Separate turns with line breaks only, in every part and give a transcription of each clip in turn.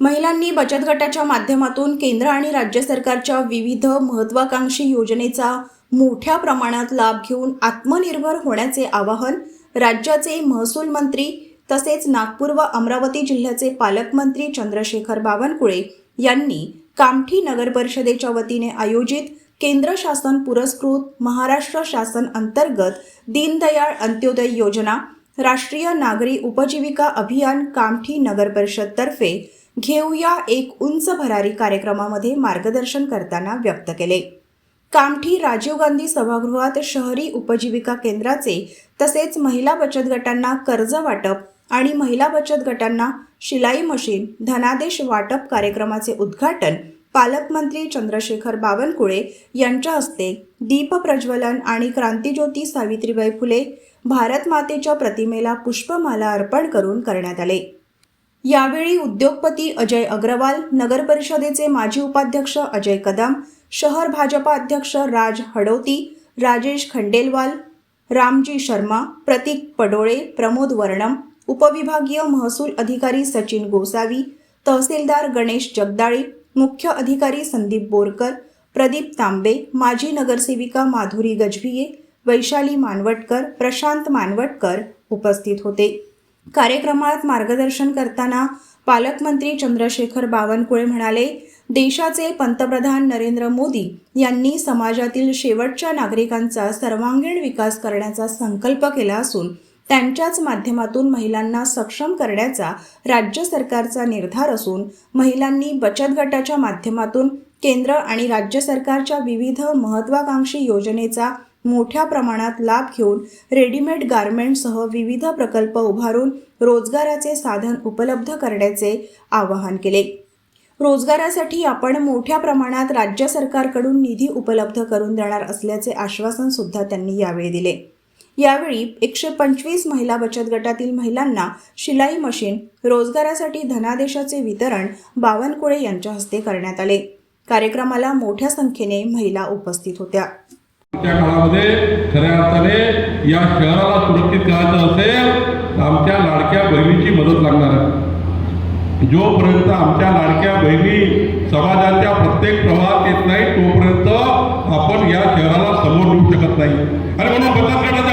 महिलांनी बचत गटाच्या माध्यमातून केंद्र आणि राज्य सरकारच्या विविध महत्वाकांक्षी योजनेचा मोठ्या प्रमाणात लाभ घेऊन आत्मनिर्भर होण्याचे आवाहन राज्याचे महसूल मंत्री तसेच नागपूर व अमरावती जिल्ह्याचे पालकमंत्री चंद्रशेखर बावनकुळे यांनी कामठी नगर परिषदेच्या वतीने आयोजित केंद्र शासन पुरस्कृत महाराष्ट्र शासन अंतर्गत दीनदयाळ अंत्योदय योजना राष्ट्रीय नागरी उपजीविका अभियान कामठी नगर परिषदतर्फे घेऊया एक उंच भरारी कार्यक्रमामध्ये मार्गदर्शन करताना व्यक्त केले. कामठी राजीव गांधी सभागृहात शहरी उपजीविका केंद्राचे तसेच महिला बचत गटांना कर्ज वाटप आणि महिला बचत गटांना शिलाई मशीन धनादेश वाटप कार्यक्रमाचे उद्घाटन पालकमंत्री चंद्रशेखर बावनकुळे यांच्या हस्ते दीप प्रज्वलन आणि क्रांतीज्योती सावित्रीबाई फुले भारत मातेच्या प्रतिमेला पुष्पमाला अर्पण करून करण्यात आले. यावेळी उद्योगपती अजय अग्रवाल नगर परिषदेचे माजी उपाध्यक्ष अजय कदम शहर भाजपा अध्यक्ष राज हडोती राजेश खंडेलवाल रामजी शर्मा प्रतीक पडोळे प्रमोद वर्णम उपविभागीय महसूल अधिकारी सचिन गोसावी तहसीलदार गणेश जगदाळी मुख्य अधिकारी संदीप बोरकर प्रदीप तांबे माजी नगरसेविका माधुरी गजभिये वैशाली मानवटकर प्रशांत मानवटकर उपस्थित होते. कार्यक्रमात मार्गदर्शन करताना पालकमंत्री चंद्रशेखर बावनकुळे म्हणाले देशाचे पंतप्रधान नरेंद्र मोदी यांनी समाजातील शेवटच्या नागरिकांचा सर्वांगीण विकास करण्याचा संकल्प केला असून त्यांच्याच माध्यमातून महिलांना सक्षम करण्याचा राज्य सरकारचा निर्धार असून महिलांनी बचत गटाच्या माध्यमातून केंद्र आणि राज्य सरकारच्या विविध महत्वाकांक्षी योजनेचा मोठ्या प्रमाणात लाभ घेऊन रेडीमेड गारमेंटसह विविध प्रकल्प उभारून रोजगाराचे साधन उपलब्ध करण्याचे आवाहन केले. रोजगारासाठी आपण मोठ्या प्रमाणात राज्य सरकारकडून निधी उपलब्ध करून देणार असल्याचे आश्वासन सुद्धा त्यांनी यावेळी दिले. यावेळी एकशे पंचवीस महिला बचत गटातील महिलांना शिलाई मशीन रोजगारासाठी धनादेशाचे वितरण बावनकुळे यांच्या हस्ते करण्यात आले. कार्यक्रमाला मोठ्या संख्येने महिला उपस्थित होत्या.
त्या काळामध्ये खऱ्या अर्थाने या शहराला सुरक्षित करायचं असेल तर आमच्या लाडक्या बहिणीची मदत लागणार आहे. जोपर्यंत आमच्या लाडक्या बहिणी समाजाच्या प्रत्येक प्रवाहात येत नाही तोपर्यंत आपण या शहराला समोर नेऊ शकत नाही. आणि म्हणून बचत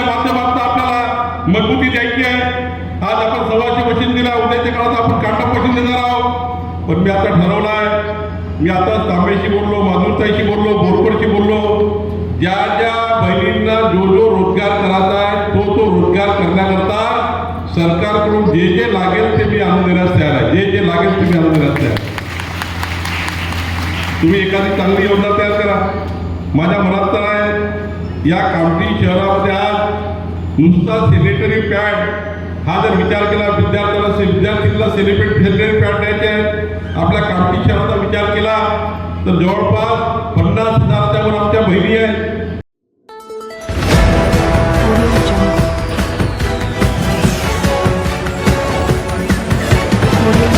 आज आपण मशीन दिला उद्याच्या काळात आपण कांटा मशीन देणार आहोत. पण मी आता ठरवलं आहे मी आता तांबेशी बोललो माधुरताईशी बोललो बोरकरशी बोललो. ज्या ज्या बहिणींना जो जो रोजगार करायचा आहे तो तो रोजगार करण्याकरता सरकारकडून जे जे लागेल ते मी आणून देण्यास तयार आहे जे जे लागेल ते मी आणून देण्यास तयार आहे. तुम्ही एखादी चांगली योजना तयार करा. माझ्या मनात तर आहे या कामठी शहरामध्ये आज नुसता सॅनिटरी पॅड हा जर विचार केला विद्यार्थ्याला विद्यार्थीला सेलिब्रेट फेसलेट काढण्याचे आपल्या कामठी शहराचा विचार केला तर जवळपास पन्नास हजारच्या वर आमच्या बहिणी आहेत Thank you.